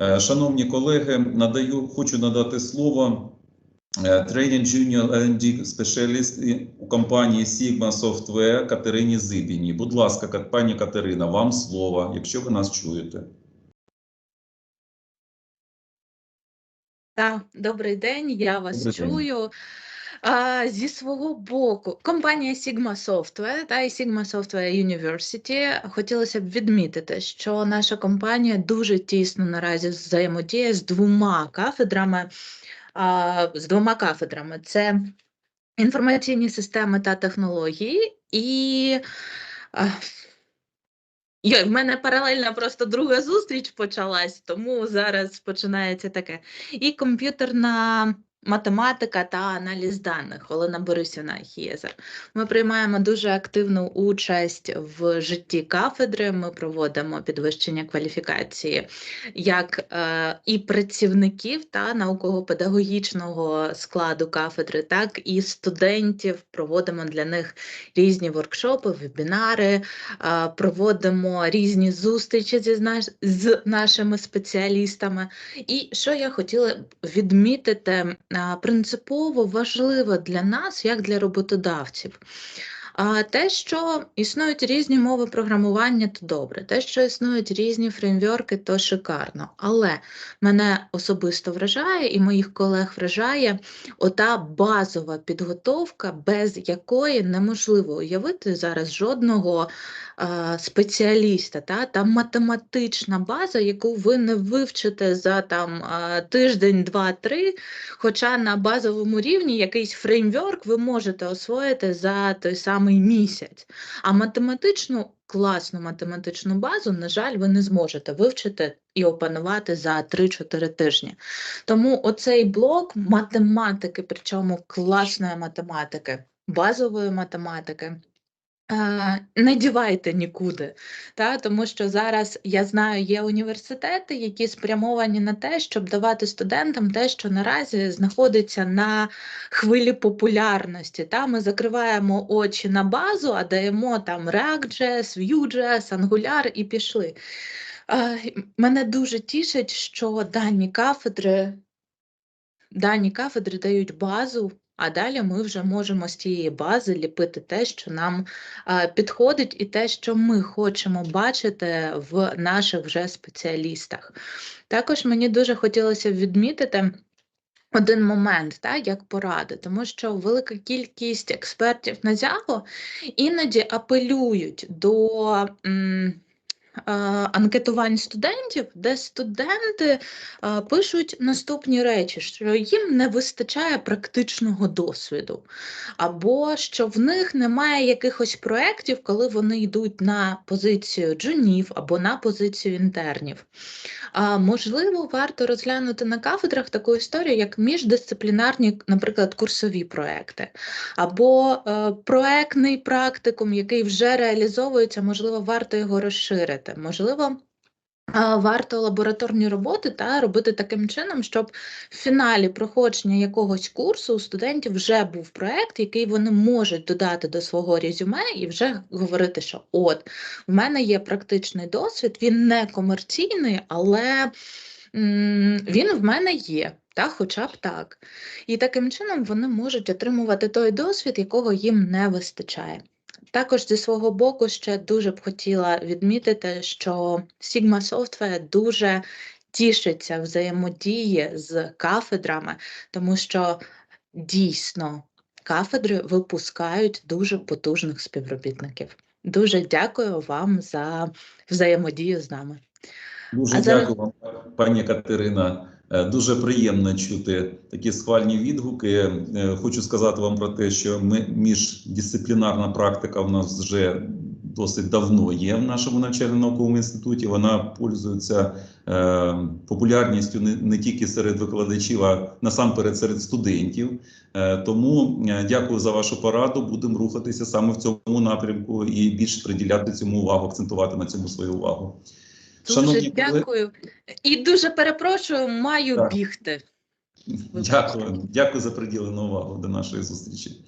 Е, Шановні колеги, надаю, хочу надати слово Training Junior R&D спеціаліст у компанії Sigma Software Катерині Зибіні. Будь ласка, пані Катерина, вам слово, якщо ви нас чуєте. Так, добрий день, я вас Добрий день. А, зі свого боку, компанія Sigma Software та і Sigma Software University хотілося б відмітити, що наша компанія дуже тісно наразі взаємодіє з двома кафедрами. А, з двома кафедрами: це інформаційні системи та технології і. а, Йой, в мене паралельно просто друга зустріч почалась, тому зараз починається таке. І комп'ютерна математика та аналіз даних Олена Борисівна Хєзер. Ми приймаємо дуже активну участь в житті кафедри. Ми проводимо підвищення кваліфікації як е, і працівників та науково-педагогічного складу кафедри, так і студентів. Проводимо для них різні воркшопи, вебінари, а, проводимо різні зустрічі зі наш- з нашими спеціалістами. І що я хотіла відмітити, принципово важлива для нас, як для роботодавців. А те, що існують різні мови програмування, то добре. Те, що існують різні фреймворки, то шикарно. Але мене особисто вражає і моїх колег вражає ота базова підготовка, без якої неможливо уявити зараз жодного а, спеціаліста. Та? Там математична база, яку ви не вивчите за там, а, тиждень, два, три. Хоча на базовому рівні якийсь фреймворк ви можете освоїти за той самий місяць. А математичну, класну математичну базу, на жаль, ви не зможете вивчити і опанувати за 3-4 тижні. Тому оцей блок математики, причому класної математики, базової математики. Не дівайте нікуди, та, тому що зараз я знаю, є університети, які спрямовані на те, щоб давати студентам те, що наразі знаходиться на хвилі популярності. Та, ми закриваємо очі на базу, а даємо там React.js, Vue.js, Angular і пішли. Е, Мене дуже тішить, що дані кафедри дані кафедри дають базу, а далі ми вже можемо з цієї бази ліпити те, що нам підходить, і те, що ми хочемо бачити в наших вже спеціалістах. Також мені дуже хотілося відмітити. Один момент, так, як поради, тому що велика кількість експертів на зяго іноді апелюють до м, анкетувань студентів, де студенти пишуть наступні речі, що їм не вистачає практичного досвіду, або що в них немає якихось проєктів, коли вони йдуть на позицію джунів або на позицію інтернів. Можливо, варто розглянути на кафедрах таку історію, як міждисциплінарні, наприклад, курсові проекти, або е, проектний практикум, який вже реалізовується, можливо, варто його розширити. Можливо, Варто лабораторні роботи та робити таким чином, щоб в фіналі проходження якогось курсу у студентів вже був проект, який вони можуть додати до свого резюме і вже говорити, що от в мене є практичний досвід, він не комерційний, але він в мене є. Та, хоча б так. І таким чином вони можуть отримувати той досвід, якого їм не вистачає. Також зі свого боку ще дуже б хотіла відмітити, що Sigma Software дуже тішиться взаємодії з кафедрами, тому що дійсно кафедри випускають дуже потужних співробітників. Дуже дякую вам за взаємодію з нами. Дуже А зараз- дякую вам, пані Катерина. Е, Дуже приємно чути такі схвальні відгуки. Е, Хочу сказати вам про те, що ми міждисциплінарна практика в нас вже досить давно є в нашому навчально-науковому інституті. Вона пользується е, популярністю не, тільки серед викладачів, а насамперед серед студентів. Тому дякую за вашу пораду. Будемо рухатися саме в цьому напрямку і більше приділяти цьому увагу, акцентувати на цьому свою увагу. Дуже колеги- дякую і дуже перепрошую, маю Так. бігти. Дякую, дякую за приділену увагу до нашої зустрічі.